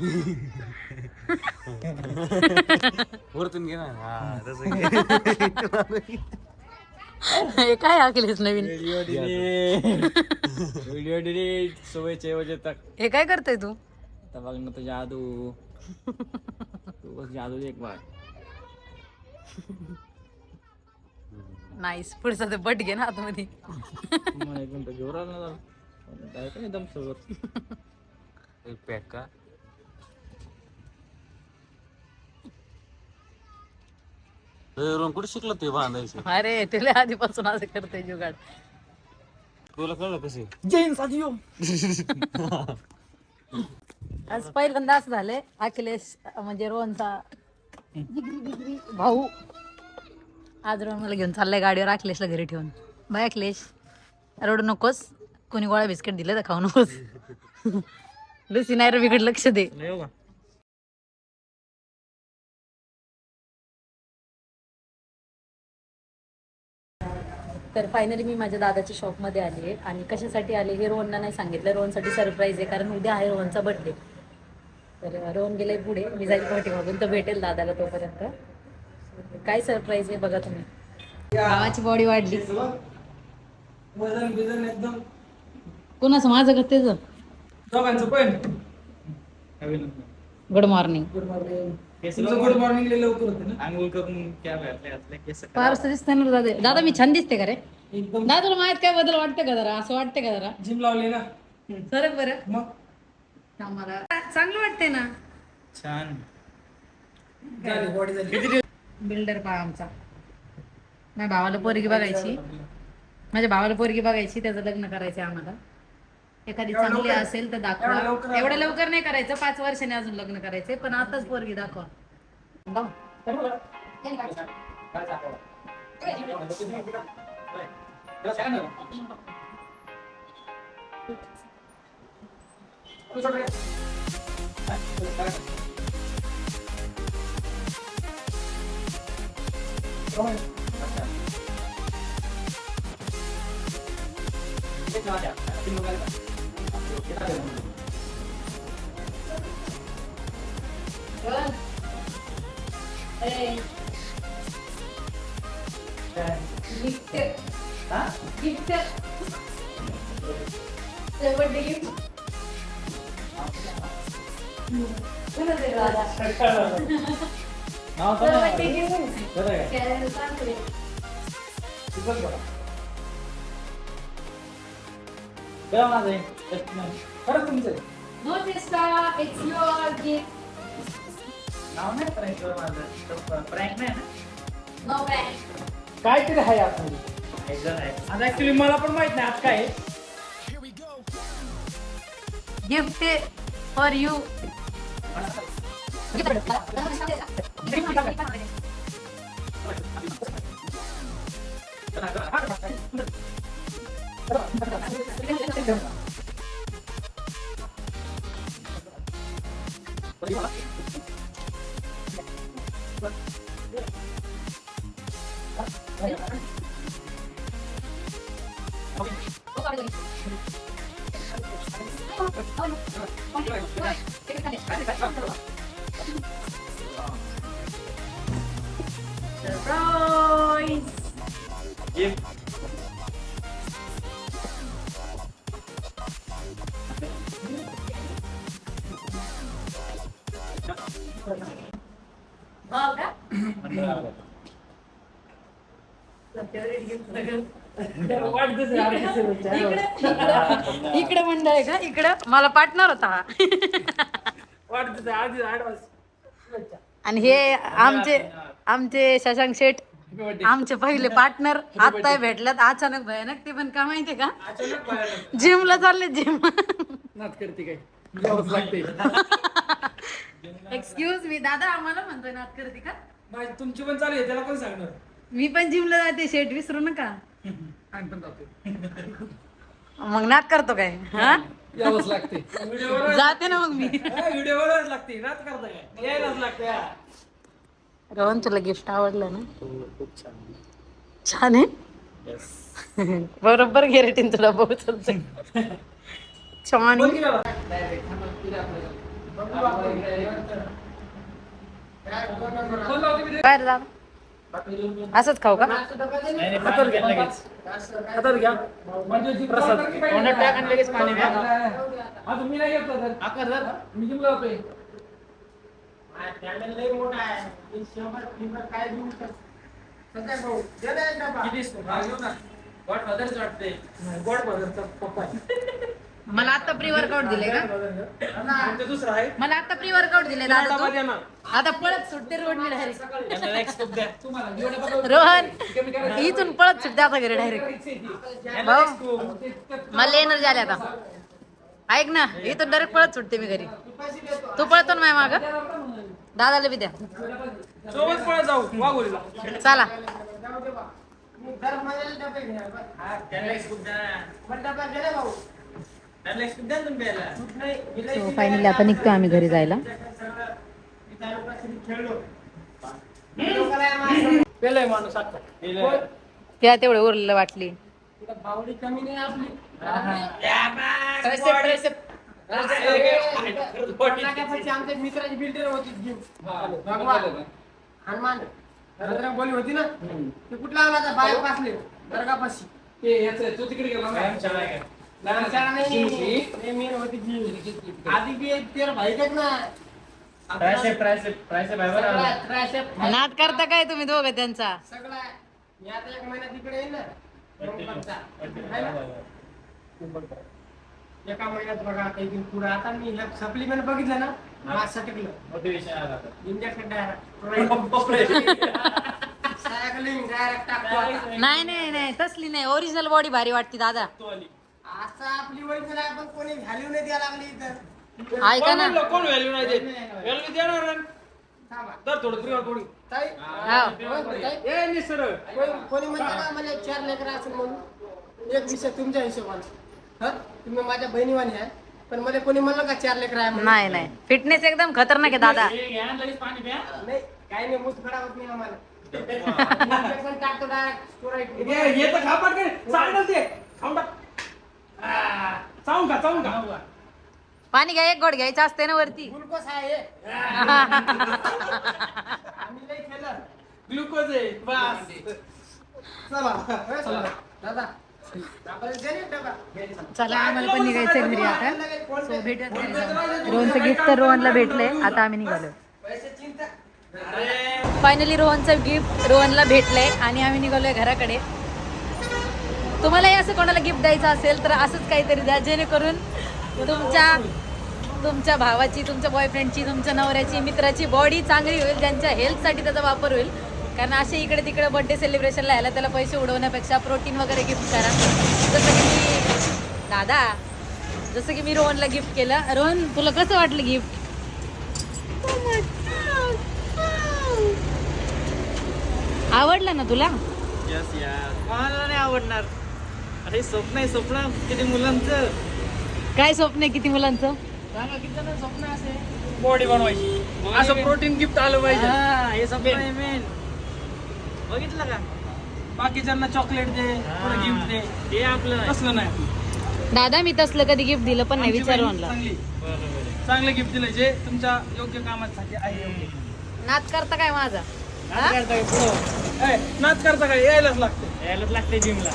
वरतून घे ना. हा तसं घे. हे काय अखिलेश नवीन? व्हिडिओ डिलीट व्हिडिओ डिलीट सुबह बजे तक हे काय करतोय तू? आता बघ ना तो जादू. तू बस जादू एक बार नाईस पुढचा ते बट घे ना आतमध्ये. मला एक मिनिट जोर आला ना. काय काय एकदम सोबत? एक पॅक का रोहन कुठे शिकलं ते बांधायचं? अरे तुला आधीपासून असं करतोय जुगाड. तुला कळलं कसे जैन साथियो आज पहिल्यांदा असं झालंय अखिलेश म्हणजे रोहनचा भाऊ. आज रोहन मला घेऊन चाललाय गाडीवर अखिलेशला घरी ठेवून. बाय अखिलेश. रडू नकोस. कोणी गोळा बिस्किट दिले तर खाऊ नकोस? लुसी नाही रे बिकड लक्ष दे. तर फायनली मी माझ्या दादाच्या शॉपमध्ये आली आहे. आणि कशासाठी आले हे रोहनला नाही सांगितलं. रोहनसाठी सरप्राईज आहे. कारण उद्या आहे रोहनचा बर्थडे तर रोहन गेले पुढे. मी जाईल पाठीमागून तर भेटेल दादाला तोपर्यंत. काय सरप्राईज आहे बघा तुम्ही. भावाची बॉडी वाढली. वजन बिजन एकदम. कुणाचं? माझं का दोघांचं पण. Good morning good morning good morning लवकर होते ना? आंघोळ करून क्या घातले घातले केस फारच दिसतंय ना दादा. दादा मी छान दिसते का रे? एकदम. दादा तुला माहीत काय बदल वाटतं का जरा? असं वाटतं का जरा? जिम लावले ना? सरक बरं. मग? आम्हाला चांगलं वाटतंय ना? छान. झाली. बॉडी झाली बिल्डर पहा आमचा. माझ्या भावाला पोरगी बघायची. माझ्या भावाला पोरगी बघायची त्याचं लग्न करायचं आम्हाला. एखादी चांगली असेल तर दाखवा एवढं लवकर नाही करायचं पाच वर्षाने अजून लग्न करायचंय पण आताच पोरगी दाखवा दाव. नाव सांगा बरं आहे. बरं माझं आहे. खरंच तुमचं आहे. No Testa, it's your gift. नाव नाही करायचं माझं प्रँक नाही ना No prank. काहीतरी आहे आतमध्ये आता ऍक्च्युली मला पण माहीत नाही आज काय आहे. Gift for you. Gracias. इकडं इकडं मंडळ आहे का? इकडं. मला पार्टनर होता हा. आणि हे आमचे आमचे शशांक शेठ आमचे पहिले पार्टनर. आता भेटल्यात. अचानक भयानक ते पण का माहितीये का? जिमला चालले जिम. करते काय? एक्सक्यूज मी दादा आम्हाला म्हणतोय नात करते का? माझी तुमची पण चालू आहे त्याला कोण सांगणार? मी पण जिमला जाते शेठ विसरू नका. आम्ही पण जातो मग नात करतो काय? हा? यावंच लागते. जाते ना मग मी. व्हिडिओ वरच लागते नाच करता काय? यायलाच लागते हा. रोहन तुला गिफ्ट आवडलं ना? छान आहे. बरोबर गॅरेटीन तुला बहुत छान बोल की बाबा. दादा असंच खाऊ का? हातात घ्या लगेच. हातात घ्या. प्रसाद. तोंडात टाक आणि लगेच पाणी द्या अजून मी नाही तर. आकार मी जातोय. किती? गॉड फादरच वाटते गॉड फादरचा पप्पा. मला आता प्री वर्कआउट दिले का? ते दुसरं आहे? मला आता प्री वर्कआउट दिले दादा तू? आता पळत सुटते रोडने डायरेक्ट. रोहन इथून पळत सुटते आता घरी डायरेक्ट भाऊ. मला एनर्जी आली आता. ऐक ना इथून डायरेक्ट पळत सुटते मी घरी. तू पळतो ना माझ्या माग? दादाला बी द्या. सोबत पळत जाऊ वाघोलीला चला. सो फायनली आता निघतो आम्ही घरी जायला. त्या तेवढं उरलेलं वाटली. आमच्या मित्राची बिल्डर होती हा. हनुमान बजरंग बोली होती ना ते कुठला आला बाहेर पासले दर्गापाशी ते याचं, तो तिकडे गेला नाद करता काय तुम्ही दोघं त्यांचा सगळा मी आता एक महिना तिकडे येईल ना नोव्हेंबरचा. ना? एका महिन्यात बघा काही दिन पुढे आता मी सप्लिमेंट बघितलं ना सटकलं. इंजेक्शन. नाही नाही नाही तसली नाही ओरिजिनल बॉडी भारी वाटते दादा आपली आपण कोणी व्हॅल्यू नाही द्यायला लागली इथं. ऐका ना. म्हणलं? कोण व्हॅल्यू नाही देत? व्हॅल्यू देणार. थांबा. तर थोडं थोडी ताई हा. होय, होय, ताई. ए निसर कोणी- कोणी म्हणते ना मला चार लेकर असेल म्हणून? एक विषय तुमच्या हिशोबाने. हा? तुम्ही माझ्या बहिणीवाणी आहे. पण मला कोणी म्हणलं का चार लेकर आहे म्हणून? नाही नाही. फिटनेस एकदम खतरनाक आहे दादा. पाणी प्या. नाही काही नाही मूत खडा होत नाही आम्हाला. टाकतो हे तर ते खाऊन टाक चावून खा चावून खा. पाणी घ्या एक गोड घ्यायचं असते ना वरती. ग्लुकोज आहे. हे. आम्ही लई केलं. ग्लुकोज आहे बस. चला. दादा. आम्हाला पण निघायचं घरी आता. सो भेटत रोहनचं गिफ्ट तर रोहनला भेटलंय. आता आम्ही निघालो. फायनली रोहनचं गिफ्ट रोहनला भेटलंय आणि आम्ही निघालोय घराकडे. तुम्हालाही असं कोणाला गिफ्ट द्यायचं असेल तर असंच काहीतरी द्या जेणेकरून तुमच्या तुमच्या भावाची तुमच्या बॉयफ्रेंडची तुमच्या नवऱ्याची मित्राची बॉडी चांगली होईल त्यांच्या हेल्थसाठी त्याचा वापर होईल. कारण असे इकडे तिकडे बर्थडे सेलिब्रेशनला यायला त्याला पैसे उडवण्यापेक्षा प्रोटीन वगैरे गिफ्ट करा. जसं की मी दादा जसं की मी रोहनला गिफ्ट केलं. रोहन तुला कसं वाटलं गिफ्ट आवडलं ना तुला? कोणाला नाही आवडणार. अरे स्वप्न आहे स्वप्न. किती मुलांचं. काय स्वप्न आहे किती मुलांचं? सांगा किती जण स्वप्न असे? बॉडी बनवायची. असं प्रोटीन गिफ्ट आलं पाहिजे. हे स्वप्न आहे मेन बघितलं का? बाकीच्यांना चॉकलेट दे गिफ्ट दे. हे आपलं असलं नाही. दादा मी तसलं कधी गिफ्ट दिलं पण नाही आमची विचारू बहीण आणला चांगली. चांगलं गिफ्ट दिलं जे तुमच्या योग्य कामासाठी आहे योग्य. नाच करता काय माझा? नाच करता का पुढं? ए, नाच करता काय? यायलाच लागते यायलाच लागते जिमला.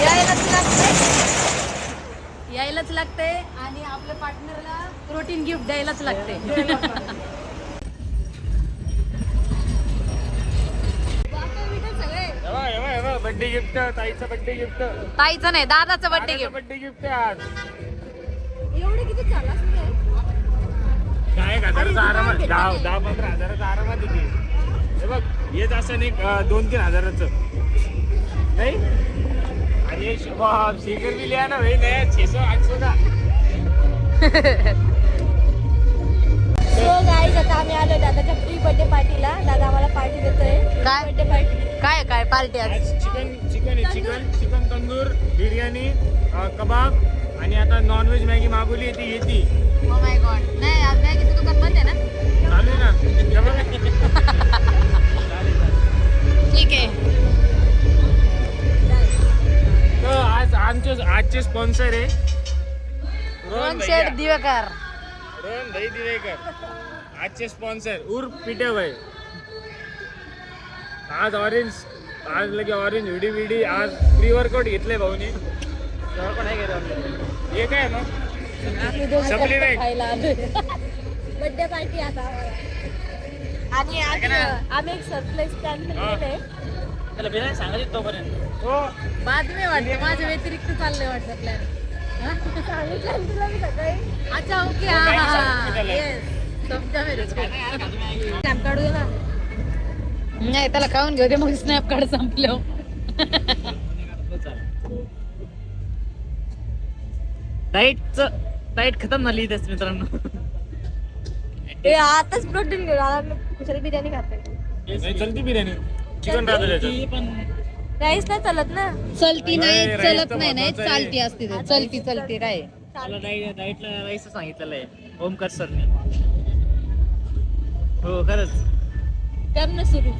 यायलाच लागते यायलाच लागते आणि आपल्या पार्टनरला प्रोटीन गिफ्ट द्यायलाच लागते बर्थडे गिफ्ट ताईचा बर्थडे गिफ्ट ताईचं नाही दादाचं बर्थडे गिफ्ट बर्थडे गिफ्ट आज. एवढे किती झाला काय एक हजाराचा आरामात दहा दहा पंधरा हजाराचा आरामात येते हे बघ येत असं अं, दोन तीन हजाराचं. नाही? ये शुभम शिखर भी लिया ना भाई नया छे सौ आठ सौ का आता आम्ही आलो दादाच्या प्री बर्थडे पार्टीला दादा आम्हाला पार्टी देतोय. काय? बर्थडे पार्टी काय काय पार्टी आज? Chicken chicken chicken chicken tandoor. Biryani kebab. आणि आता नॉनव्हेज मॅगी मागवली ती येते ओ माय गॉड नाही आज मॅगीचं दुकान बंद आहे ना? ना. चालेल, चालेल. ठीक आहे. तर आज आमचे आजचे स्पॉन्सर आहे. रोहन भैया. शेठ दिवेकर. रोहन भाई दिवेकर. आजचे स्पॉन्सर उर्फ पिटे भाई. आज ऑरेंज आज लगे ऑरेंज व्हिडी व्हिडी आज प्री वर्कआउट घेतले भाऊनी. हे काय मग? दोघं संपली आलोय. बर्थडे पार्टी आता. आणि आज आम्ही एक सरप्राईज प्लॅन केलेलं हो बातमी वाटते. माझ्या व्यतिरिक्त चाललंय वाटतं प्लॅन अच्छा ओके हा काही हा. सांगू त्याला. येस समजा मेरे स्नॅप काढू दे ना. नाही त्याला खाऊन घेऊ दे मग स्नॅप काढ संपलं डाईट डाईट खतम झाली त्याच मित्रांनो. ए आताच प्रोटीन घेऊन आला. कुशाला बिर्याणी खाते चलती बिर्याणी. चिकन राहतं पण राईस नाही चालत ना? चलती नाही नाही, चलत तर नाही नाही महत्वाचं आहे. चालती असते ते. चलती चलती काय मला डाईट डाईटला राईस सांगितलेलं आहे. ओमकार सरने. हो खरंच. कर ना सुरू.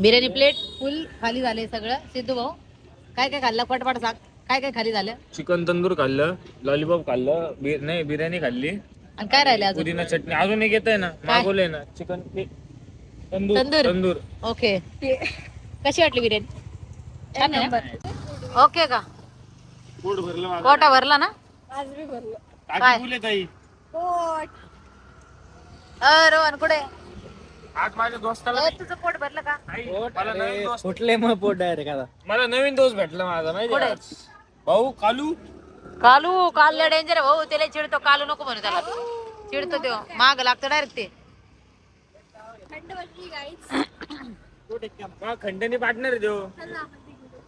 बिर्याणी प्लेट फुल खाली झाले सगळं. सिद्धू भाऊ काय काय खाल्लं? पटपट सांग. काय काय खाली झालं? चिकन तंदूर खाल्लं लॉलीपॉप खाल्लं बि- नाही बिर्याणी खाल्ली. आणि काय राहिले अजून? पुदिना चटणी. अजून एक येत आहे ना मागवलंय ना? चिकन तंदूर. तंदूर? तंदूर. ओके. कशी वाटली बिर्याणी? छान आहे ना? ओके का? पोट भरलं माझं. कोटा भरला ना? आज मी भरलो. काय? टाकी फुल आहे ताई. पोट. अ रोहन कुठे आज माझ्या दोस्ताला अ, तुझं पोट भरलं का? मला नवीन दोस्त. फुटले मग पोट डायरेक्ट आता? मला नवीन दोस्त भेटला माझा माहिती कुठे? भाऊ कालू कालू काल डेंजर भाऊ. त्याला चिडतो कालू नको म्हणू त्याला. चिडतो तो. माग लागतो डायरेक्ट ते. खंडणी पार्टनर आहे देव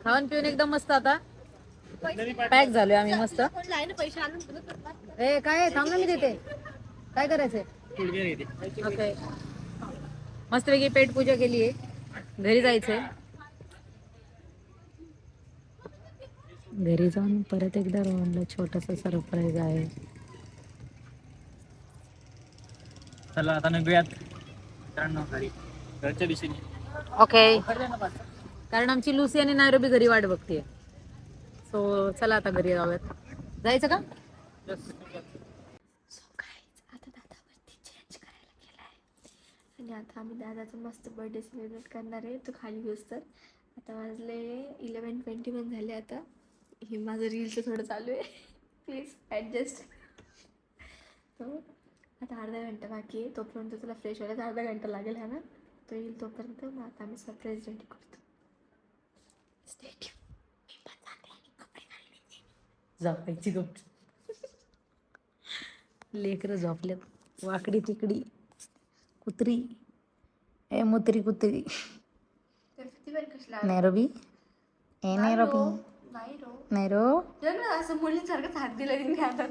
खाऊन पिऊन एकदम मस्त आता. पॅक झालोय आम्ही मस्त. ए काय? थांब ना मी देते. काय करायचंय? ओके मस्तपैकी पेट पूजा केली आहे घरी जायचंय. घरी जाऊन परत एकदा रोहनला छोटस सरप्राईज आहे. चला आता निघूयात. मित्रांनो घरी. घरच्या दिशेने. ओके कारण आमची लुसी आणि नायरोबी घरी वाट बघते सो चला आता घरी जाऊयात. जायचं का? आता दादावरती चेंज करायला गेलाय. आणि आता आम्ही दादाचा मस्त बर्थडे सेलिब्रेट करणार आहे. तो खाली घेऊस तर आता वाजले इलेवन ट्वेंटी वन झाले आता. हे माझं रीलचं थोडं चालू आहे. प्लीज ॲडजस्ट तो आता अर्धा घंटा बाकी आहे. तोपर्यंत तुला फ्रेश व्हायला अर्धा घंटा लागेल हा ना? तो येईल तोपर्यंत. मग आता आम्ही सरप्राईज रेडी करतो. झोपायची गप लेकर झोपल्यात. वाकडी तिकडी. कुत्री. ए मुत्री कुत्री. तर किती वेळ कसला नैरोबी? नाही रो नैरो जर ना असं मुलीसारखंच हात दिला तिने आता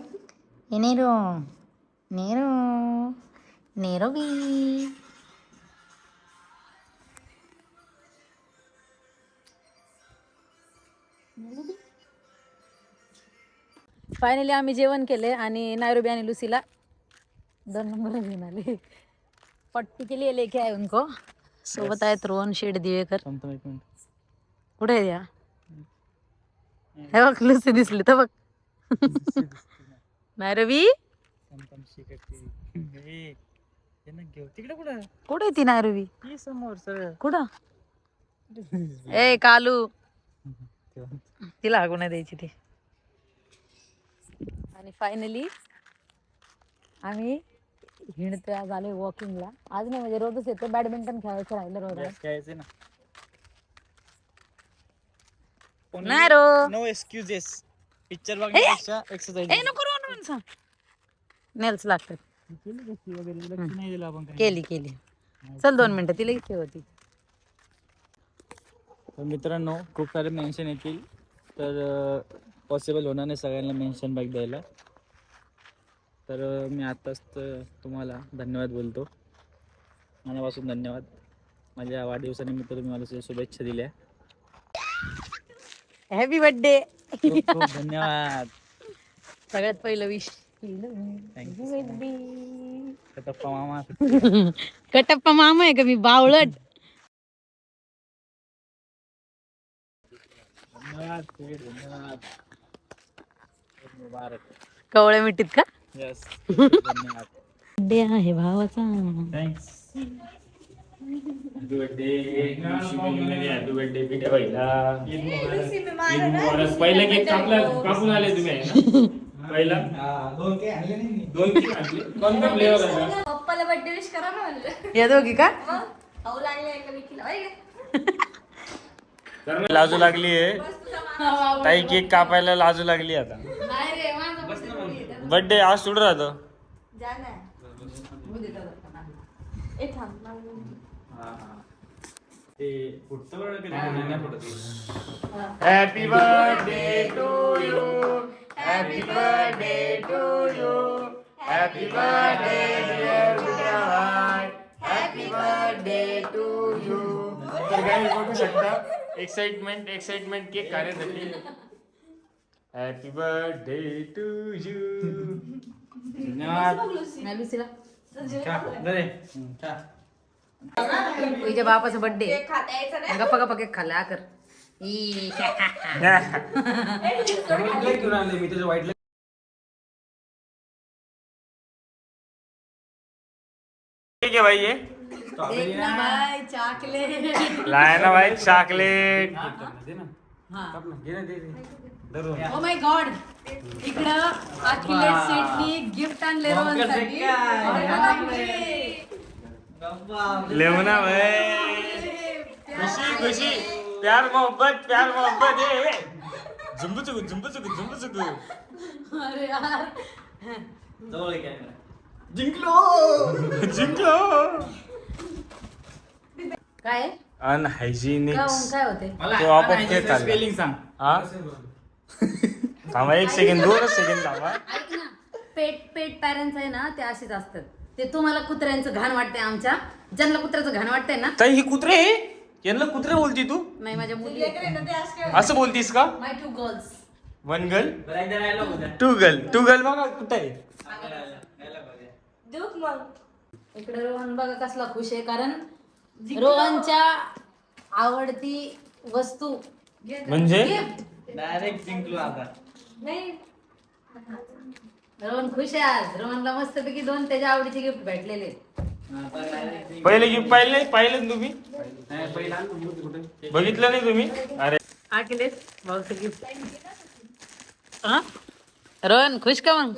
ए नेरो नेरो नेरोबी फायनली आम्ही जेवण केले आणि नायरोबी आणि लुसीला दोन नंबर घेऊन आले. पट्टी के लिए लेके आए उनको. सोबत आहेत रोहन शेड दिवेकर. कुठे आहे या हे बघ लुसी दिसली तर बघ. नायरोबी थांब थांब शिकत. ए हे ना घेऊ. तिकडे कुठं? ती नायरोबी ये समोर कुठं? ए कालू. तिला हागू नाही द्यायची ती. आणि फायनली आम्ही हिंडतोय आज आलोय वॉकिंगला आज नाही म्हणजे रोजच येतो बॅडमिंटन खेळायचं राहिलं रोज. Yes, खेळायचंय ना. नाही रो नो एक्सक्युजेस. पिक्चर बघण्यापेक्षा एक्सरसाइज ए नको रो म्हणून सांग. नेल्स लागतात. केली कशी वगैरे? लक्ष नाही दिलं आपण काही. केली केली. चल दोन मिनिटं तिला इथे होती. तर मित्रांनो खूप सारे मेन्शन येतील. तर पॉसिबल होणार नाही सगळ्यांना मेन्शन बॅक द्यायला. तर अं, मी आत्ताच तुम्हाला धन्यवाद बोलतो. मनापासून धन्यवाद. माझ्या वाढदिवसानिमित्त तुम्ही मला शुभेच्छा दिल्या. हॅपी बर्थडे खूप खूप धन्यवाद. सगळ्यात पहिलं विश कटप्पा मामा. कटप्पा मामा आहे का? मी बावळट. धन्यवाद शेठ, धन्यवाद. मुबारक. कवळे मिठीत का? यस धन्यवाद. बर्थडे आहे भावाचा. Thanks happy birthday happy birthday पिठ्या पहिला केक कापला कापून आले तुम्ही आहे ना पहिला दोन केक आणले कोणता फ्लेवर आहे पप्पाला बर्थडे विश करा ना म्हणलं या दोघी का? खाऊ लागले लाजू लागली आहे. ताई केक कापायला लाजू लागली आता. नाही रे माझं बर्थडे आज सुरू राहतो. जा ना ए थांब मागून. ते फुटतं बरं कधी कधी नाही फुटत happy birthday to you happy birthday to you happy birthday dear भाई हॅपी बर्थडे टू यू तर काही बघू शकता एक्साइटमेंट एक्साइटमेंट केक खाण्यासाठी हॅपी बर्थडे टू यू धन्यवाद तुझ्या बापाचा बर्थडे गप्पा गप्पा केक खाल्ला कर. ई. White घेऊन आणले मी त्याचं white ठीक आहे भाई ये देख ना भाई चॉकलेट लाया ना भाई चॉकलेट दे ना. हा. काप ना. घे ना, दे, दे. धरून. ओ माय गॉड इकडं अखिलेश गिफ्ट आणले रोहनसाठी लेवना भाई। खुशी खुशी प्यार मोहब्बत प्यार मोहब्बत ये झुंबू चुकू झुंबू चुकू झुंबू चुकू अरे यार। जवळ ये camera. जिंकलो! काय? अनहायजीनिक काय होते? तो unhygienic केक खाल्ला. spelling सांग. हा? थांबा एक सेकंड दोनच सेकंड थांबा. ऐक ना. पेट पेट पॅरेंट्स आहे ना ते असेच असतात. ते तुम्हाला कुत्र्यांचं घाण वाटतंय आमच्या. ज्यांना कुत्र्याचं घाण वाटतंय ना. ताई ही कुत्रे आहे? यांना कुत्रे बोलती तू? नाही माझ्या मुली असं बोलतीस का? My two girls one girl. Two girl two girl बघा कुठे आहे मग. इकडे रोहन बघा कसला खुश आहे कारण रोहनच्या आवडती वस्तू म्हणजे? गिफ्ट Direct जिंकलो आता. नाही. रोहन खुश आहे आज. रोहनला मस्तपैकी दोन त्याच्या आवडीचे गिफ्ट भेटलेले पहिले गिफ्ट पाहिले पाहिलं ना तुम्ही. नाही, पहिला आणतो मूर्ती कुठे बघितलं नाही तुम्ही? अरे. अखिलेश भाऊचं गिफ्ट रोहन खुश का मग?